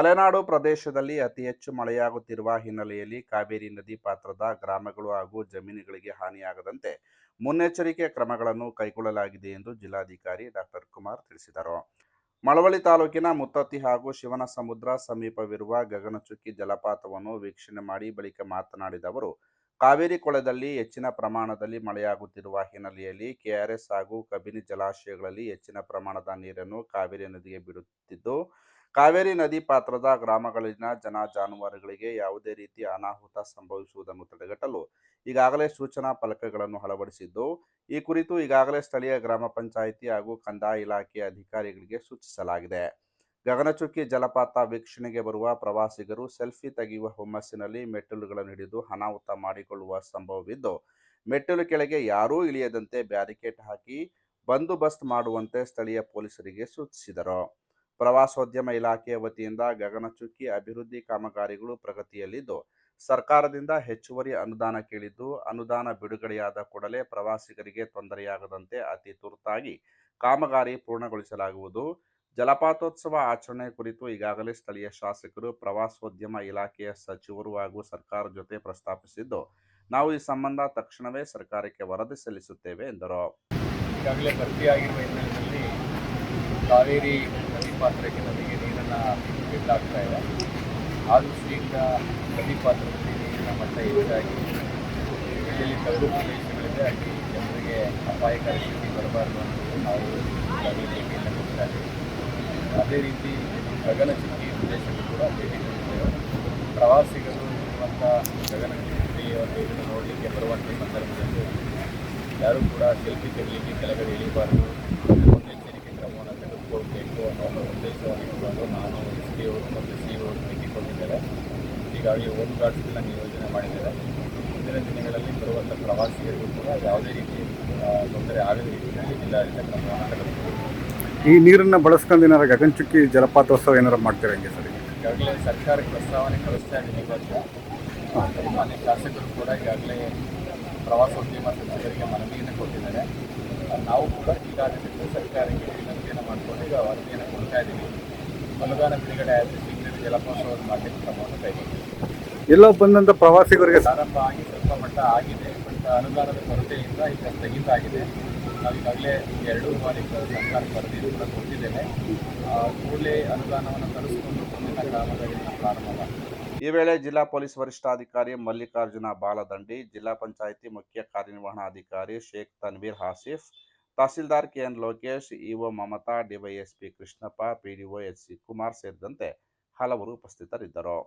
ಮಲೆನಾಡು ಪ್ರದೇಶದಲ್ಲಿ ಅತಿ ಹೆಚ್ಚು ಮಳೆಯಾಗುತ್ತಿರುವ ಹಿನ್ನೆಲೆಯಲ್ಲಿ ಕಾವೇರಿ ನದಿ ಪಾತ್ರದ ಗ್ರಾಮಗಳು ಹಾಗೂ ಜಮೀನುಗಳಿಗೆ ಹಾನಿಯಾಗದಂತೆ ಮುನ್ನೆಚ್ಚರಿಕೆ ಕ್ರಮಗಳನ್ನು ಕೈಗೊಳ್ಳಲಾಗಿದೆ ಎಂದು ಜಿಲ್ಲಾಧಿಕಾರಿ ಡಾಕ್ಟರ್ ಕುಮಾರ್ ತಿಳಿಸಿದರು. ಮಳವಳ್ಳಿ ತಾಲೂಕಿನ ಮುತ್ತತ್ತಿ ಹಾಗೂ ಶಿವನ ಸಮುದ್ರ ಸಮೀಪವಿರುವ ಗಗನಚುಕ್ಕಿ ಜಲಪಾತವನ್ನು ವೀಕ್ಷಣೆ ಮಾಡಿ ಬಳಿಕ ಮಾತನಾಡಿದ ಅವರು ಕಾವೇರಿ ಕೊಳದಲ್ಲಿ ಹೆಚ್ಚಿನ ಪ್ರಮಾಣದಲ್ಲಿ ಮಳೆಯಾಗುತ್ತಿರುವ ಹಿನ್ನೆಲೆಯಲ್ಲಿ ಕೆಆರ್ಎಸ್ ಹಾಗೂ ಕಬಿನಿ ಜಲಾಶಯಗಳಲ್ಲಿ ಹೆಚ್ಚಿನ ಪ್ರಮಾಣದ ನೀರನ್ನು ಕಾವೇರಿ ನದಿಗೆ ಬಿಡುತ್ತಿದ್ದು, ಕಾವೇರಿ ನದಿ ಪಾತ್ರದ ಗ್ರಾಮಗಳಲ್ಲಿನ ಜನ ಜಾನುವಾರುಗಳಿಗೆ ಯಾವುದೇ ರೀತಿ ಅನಾಹುತ ಸಂಭವಿಸುವುದನ್ನು ತಡೆಗಟ್ಟಲು ಈಗಾಗಲೇ ಸೂಚನಾ ಫಲಕಗಳನ್ನು ಅಳವಡಿಸಿದ್ದು, ಈ ಕುರಿತು ಈಗಾಗಲೇ ಸ್ಥಳೀಯ ಗ್ರಾಮ ಪಂಚಾಯಿತಿ ಹಾಗೂ ಕಂದಾಯ ಇಲಾಖೆಯ ಅಧಿಕಾರಿಗಳಿಗೆ ಸೂಚಿಸಲಾಗಿದೆ. ಗಗನಚುಕ್ಕಿ ಜಲಪಾತ ವೀಕ್ಷಣೆಗೆ ಬರುವ ಪ್ರವಾಸಿಗರು ಸೆಲ್ಫಿ ತೆಗೆಯುವ ಹುಮ್ಮಸ್ಸಿನಲ್ಲಿ ಮೆಟ್ಟಿಲುಗಳನ್ನು ಹಿಡಿದು ಅನಾಹುತ ಮಾಡಿಕೊಳ್ಳುವ ಸಂಭವವಿದ್ದು, ಮೆಟ್ಟಿಲು ಕೆಳಗೆ ಯಾರೂ ಇಳಿಯದಂತೆ ಬ್ಯಾರಿಕೇಡ್ ಹಾಕಿ ಬಂದೋಬಸ್ತ್ ಮಾಡುವಂತೆ ಸ್ಥಳೀಯ ಪೊಲೀಸರಿಗೆ ಸೂಚಿಸಿದರು. ಪ್ರವಾಸೋದ್ಯಮ ಇಲಾಖೆಯ ವತಿಯಿಂದ ಗಗನಚುಕ್ಕಿ ಅಭಿವೃದ್ಧಿ ಕಾಮಗಾರಿಗಳು ಪ್ರಗತಿಯಲ್ಲಿದ್ದು, ಸರ್ಕಾರದಿಂದ ಹೆಚ್ಚುವರಿ ಅನುದಾನ ಕೇಳಿದ್ದು, ಅನುದಾನ ಬಿಡುಗಡೆಯಾದ ಕೂಡಲೇ ಪ್ರವಾಸಿಗರಿಗೆ ತೊಂದರೆಯಾಗದಂತೆ ಅತಿ ತುರ್ತಾಗಿ ಕಾಮಗಾರಿ ಪೂರ್ಣಗೊಳಿಸಲಾಗುವುದು. ಜಲಪಾತೋತ್ಸವ ಆಚರಣೆ ಕುರಿತು ಈಗಾಗಲೇ ಸ್ಥಳೀಯ ಶಾಸಕರು ಪ್ರವಾಸೋದ್ಯಮ ಇಲಾಖೆಯ ಸಚಿವರು ಹಾಗೂ ಸರ್ಕಾರ ಜೊತೆ ಪ್ರಸ್ತಾಪಿಸಿದ್ದು, ನಾವು ಈ ಸಂಬಂಧ ತಕ್ಷಣವೇ ಸರ್ಕಾರಕ್ಕೆ ವರದಿ ಸಲ್ಲಿಸುತ್ತೇವೆ ಎಂದರು. ಈಗಾಗಲೇ ಭರ್ತಿಯಾಗಿರುವ ಹಿನ್ನೆಲೆಯಲ್ಲಿ ಕಾವೇರಿ ನದಿ ಪಾತ್ರಕ್ಕೆ ನದಿಗೆ ನೀರನ್ನು ಬಿಟ್ಟಾಗ್ತಾ ಇದೆ. ಆ ದೃಷ್ಟಿಯಿಂದ ನದಿ ಪಾತ್ರದಲ್ಲಿ ನೀರಿನ ಮಟ್ಟ ಹೆಚ್ಚಾಗಿ ಎಲ್ಲೆಲ್ಲಿ ತಗ್ಗು ಪ್ರದೇಶಗಳಿದೆ. ಅಲ್ಲಿ ಜನರಿಗೆ ಅಪಾಯಕಾರಿ ಸ್ಥಿತಿ ಬರಬಾರದು ನಾವು ಈಗಾಗಲೇ ಭೇಟಿಯನ್ನು ಕೊಡ್ತಾ ಇದ್ದೀವಿ ಅದೇ ರೀತಿ ಗಗನಚುಕ್ಕಿ ಪ್ರದೇಶಕ್ಕೂ ಕೂಡ ಭೇಟಿ ಕೊಟ್ಟಿದ್ದೇವೆ ಪ್ರವಾಸಿಗರು ಇರುವಂಥ ಗಗನಚುಕ್ಕಿಯ ಇದನ್ನು ನೋಡಲಿಕ್ಕೆ ಬರುವಂಥ ಸಂದರ್ಭದಲ್ಲಿ ಯಾರೂ ಕೂಡ ಸೆಲ್ಫಿ ತೆಗಲಿಕ್ಕೆ ಕೆಳಗಡೆ ಇಳಿಬಾರ್ದು. ಮುನ್ನೆಚ್ಚರಿಕೆ ಕ್ರಮವನ್ನು ತೆಗೆದುಕೊಳ್ಬೇಕು ಅನ್ನೋ ಒಂದು ಉದ್ದೇಶವನ್ನು ಇಟ್ಕೊಂಡು ನಾನು ಎಸ್ ಡಿ ಅವರು ಮತ್ತು ಸಿ ಅವರು ಭೇಟಿ ಕೊಟ್ಟಿದ್ದಾರೆ ಹೀಗಾಗಿ ಹೋಮ್ ಗಾರ್ಡ್ಸ್ಗಳನ್ನ ನಿಯೋಜನೆ ಮಾಡಿದ್ದಾರೆ ಮುಂದಿನ ದಿನಗಳಲ್ಲಿ ಬರುವಂಥ ಪ್ರವಾಸಿಗರಿಗೂ ಕೂಡ ಯಾವುದೇ ರೀತಿ ತೊಂದರೆ ಆಗದ ರೀತಿಯಲ್ಲಿ ಜಿಲ್ಲಾಡಳಿತ ಕ್ರಮವನ್ನು ತೆಗೆದುಕೊಳ್ಳುತ್ತೆ ಈ ನೀರನ್ನ ಬಳಸ್ಕೊಂಡು ಏನಾರ ಗಗನಚುಕ್ಕಿ ಜಲಪಾತೋತ್ಸವ ಏನಾರ ಮಾಡ್ತೀರಾ ಹಂಗೆ ಸರ್? ಈಗಾಗಲೇ ಸರ್ಕಾರಕ್ಕೆ ಪ್ರಸ್ತಾವನೆ ಕಳಿಸ್ತಾ ಇದ್ದೀನಿ ಇವತ್ತು ಮಾನ್ಯ ಶಾಸಕರು ಕೂಡ ಈಗಾಗಲೇ ಪ್ರವಾಸೋದ್ಯಮ ಸಚಿವರಿಗೆ ಮನವಿಯನ್ನು ಕೊಟ್ಟಿದ್ದಾರೆ. ನಾವು ಕೂಡ ಈಗಾಗಲೇ ಸರ್ಕಾರಕ್ಕೆ ವಿನಂತಿಯನ್ನು ಮಾಡಿಕೊಂಡು ಈಗ ವರದಿಯನ್ನು ಕೊಡ್ತಾ ಇದ್ದೀವಿ ಅನುದಾನ ಬಿಡುಗಡೆ ಆಯಿತು. ಶೀಘ್ರ ಜಲಪಾತವನ್ನು ಮಾಡಲಿಕ್ಕೆ ಕ್ರಮವನ್ನು ಕೈಗೊಳ್ತೀವಿ ಎಲ್ಲೋ ಬಂದಂಥ ಪ್ರವಾಸಿಗರಿಗೆ ಪ್ರಾರಂಭ ಆಗಿ ಸ್ವಲ್ಪ ಮಟ್ಟ ಆಗಿದೆ. ಬಟ್ ಅನುದಾನದ ಕೊರತೆಯಿಂದ ಈಗ ಸ್ಥಗಿತ ಆಗಿದೆ. ನಾವು ಈಗಾಗಲೇ ಎರಡೂ ಬಾರಿ ಸರ್ಕಾರ ವರದಿಯನ್ನು ಕೂಡ ಕೊಟ್ಟಿದ್ದೇನೆ ಕೂಡಲೇ ಅನುದಾನವನ್ನು ತರಿಸಿಕೊಂಡು ಮುಂದಿನ ಕಾಮಗಾರಿಯನ್ನು ಪ್ರಾರಂಭ ಮಾಡ್ತೀವಿ. ಈ ವೇಳೆ ಜಿಲ್ಲಾ ಪೊಲೀಸ್ ವರಿಷ್ಠಾಧಿಕಾರಿ ಮಲ್ಲಿಕಾರ್ಜುನ ಬಾಲದಂಡಿ, ಜಿಲ್ಲಾ ಪಂಚಾಯಿತಿ ಮುಖ್ಯ ಕಾರ್ಯನಿರ್ವಹಣಾಧಿಕಾರಿ Sheikh Tanveer Asif, tahsildar KN Lokesh, EO Mamata, DYSP Krishnappa, PDO H C Kumar ಸೇರಿದಂತೆ ಹಲವರು ಉಪಸ್ಥಿತರಿದ್ದರು.